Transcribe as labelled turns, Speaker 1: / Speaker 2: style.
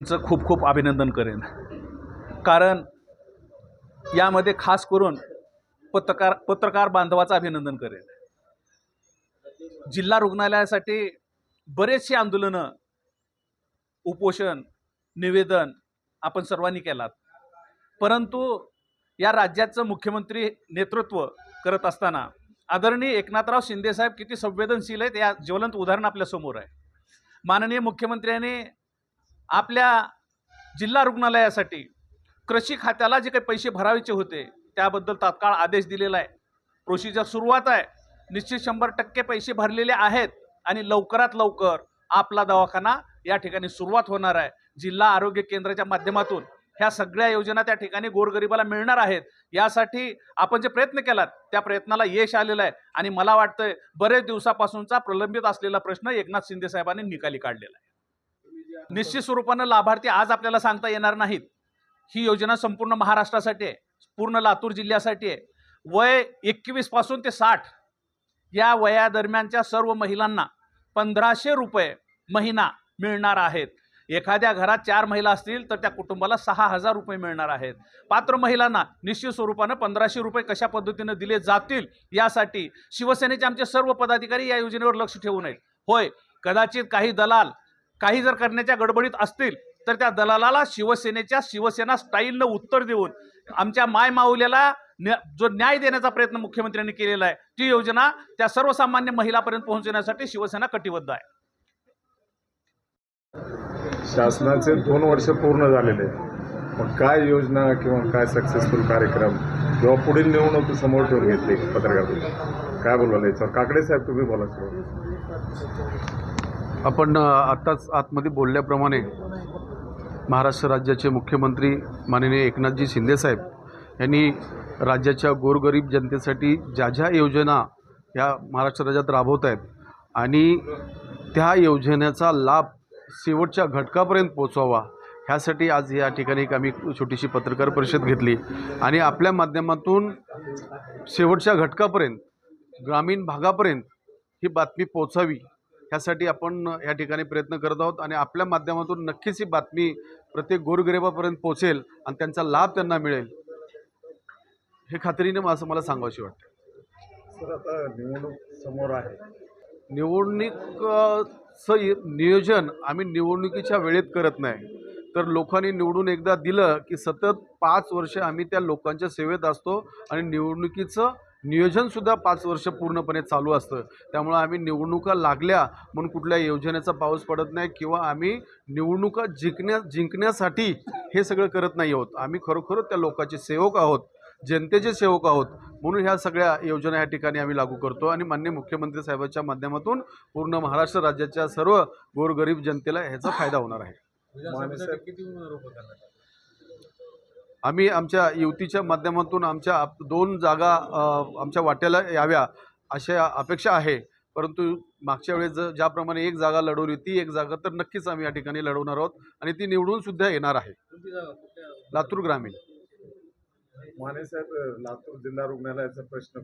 Speaker 1: चं खूप खूप अभिनंदन करेन. कारण यामध्ये खास करून पत्रकार पत्रकार बांधवाचं अभिनंदन करेन. जिल्हा रुग्णालयासाठी बरेचशी आंदोलनं उपोषण निवेदन आपण सर्वांनी केलात. परंतु या राज्याचं मुख्यमंत्री नेतृत्व करत असताना आदरणीय एकनाथराव शिंदेसाहेब किती संवेदनशील आहेत या ज्वलंत उदाहरण आपल्यासमोर आहे. माननीय मुख्यमंत्र्यांनी आपल्या जिल्हा रुग्णालयासाठी कृषी खात्याला जे काही पैसे भरावेचे होते त्याबद्दल तात्काळ आदेश दिलेला आहे. प्रोसिजर सुरुवात आहे. निश्चित शंभर टक्के पैसे भरलेले आहेत आणि लवकरात लवकर आपला दवाखाना या ठिकाणी सुरुवात होणार आहे. जिल्हा आरोग्य केंद्राच्या माध्यमातून ह्या सगळ्या योजना त्या ठिकाणी गोरगरिबाला मिळणार आहेत. यासाठी आपण जे प्रयत्न केलात त्या प्रयत्नाला यश आलेलं आहे. आणि मला वाटतंय बरेच दिवसापासूनचा प्रलंबित असलेला प्रश्न एकनाथ शिंदे साहेबांनी निकाली काढलेला आहे. निश्चित स्वरूपानं लाभार्थी आज आपल्याला सांगता येणार नाहीत. ही योजना संपूर्ण महाराष्ट्रासाठी आहे. पूर्ण लातूर जिल्ह्यासाठी आहे. वय एकवीसपासून ते साठ या वयादरम्यानच्या सर्व महिलांना पंधराशे रुपये महिना मिळणार आहेत. एखाद्या घरात चार महिला असतील तर त्या कुटुंबाला सहा हजार रुपये मिळणार आहेत. पात्र महिलांना निश्चित स्वरूपानं पंधराशे रुपये कशा पद्धतीनं दिले जातील यासाठी शिवसेनेचे आमचे सर्व पदाधिकारी या योजनेवर लक्ष ठेवू नयेत. होय कदाचित काही दलाल काही जर करण्याच्या गडबडीत असतील तर त्या दलालाला शिवसेनेच्या शिवसेना स्टाईलनं उत्तर देऊन आमच्या माय माऊल्याला जो न्याय देण्याचा प्रयत्न मुख्यमंत्र्यांनी केलेला आहे ती योजना त्या सर्वसामान्य महिलापर्यंत पोहोचण्यासाठी शिवसेना कटिबद्ध आहे.
Speaker 2: शासनाचे दोन वर्ष पूर्ण झालेले मग काय योजना किंवा काय सक्सेसफुल कार्यक्रम किंवा पुढील निवडणूक समोर ठेवून घेतली पत्रकार काय बोलवायला याच्यावर काकडे साहेब तुम्ही बोला सर
Speaker 3: आपण आत्ताच आतमध्ये बोलल्याप्रमाणे महाराष्ट्र राज्याचे मुख्यमंत्री माननीय एकनाथजी शिंदेसाहेब यांनी राज्याच्या गोरगरीब जनतेसाठी ज्या ज्या योजना या महाराष्ट्र राज्यात राबवत आहेत आणि त्या योजनेचा लाभ शेवटच्या घटकापर्यंत पोचवावा ह्यासाठी आज या ठिकाणी एक आम्ही छोटीशी पत्रकार परिषद घेतली आणि आपल्या माध्यमातून शेवटच्या घटकापर्यंत ग्रामीण भागापर्यंत ही बातमी पोचावी ह्यासाठी आपण या ठिकाणी प्रयत्न करत आहोत आणि आपल्या माध्यमातून नक्कीच ही बातमी प्रत्येक गोरगरिबापर्यंत पोचेल आणि त्यांचा लाभ त्यांना मिळेल. हे खात्रीने असं मला सांगावशी वाटतं.
Speaker 2: सर आता निवडणूक समोर आहे.
Speaker 3: निवडणुकीचं नियोजन आम्ही निवडणुकीच्या वेळेत करत नाही. तर लोकांनी निवडून एकदा दिलं की सतत पाच वर्ष आम्ही त्या लोकांच्या सेवेत असतो आणि निवडणुकीचं नियोजनसुद्धा पाच वर्ष पूर्णपणे चालू असतं. त्यामुळं आम्ही निवडणुका लागल्या म्हणून कुठल्या योजनेचा पाऊस पडत नाही किंवा आम्ही निवडणुका जिंकण्या जिंकण्यासाठी हे सगळं करत नाही आहोत. आम्ही खरोखर त्या लोकांचे सेवक आहोत जनतेचे सेवक आहोत म्हणून ह्या सगळ्या योजना या ठिकाणी आम्ही लागू करतो आणि मान्य मुख्यमंत्री साहेबांच्या माध्यमातून पूर्ण महाराष्ट्र राज्याच्या सर्व गोरगरीब जनतेला ह्याचा फायदा होणार आहे. आम्ही आमच्या युतीच्या माध्यमातून आमच्या आप- दोन जागा अ, आमच्या वाट्याला याव्या अशा अपेक्षा आहे. परंतु मागच्या वेळेस ज- ज्याप्रमाणे एक जागा लढवली ती एक जागा तर नक्कीच आम्ही या ठिकाणी लढवणार आहोत आणि ती निवडून सुद्धा येणार आहे. लातूर ग्रामीण.
Speaker 2: माने साहेब लातूर जिल्हा रुग्णालयाचा प्रश्न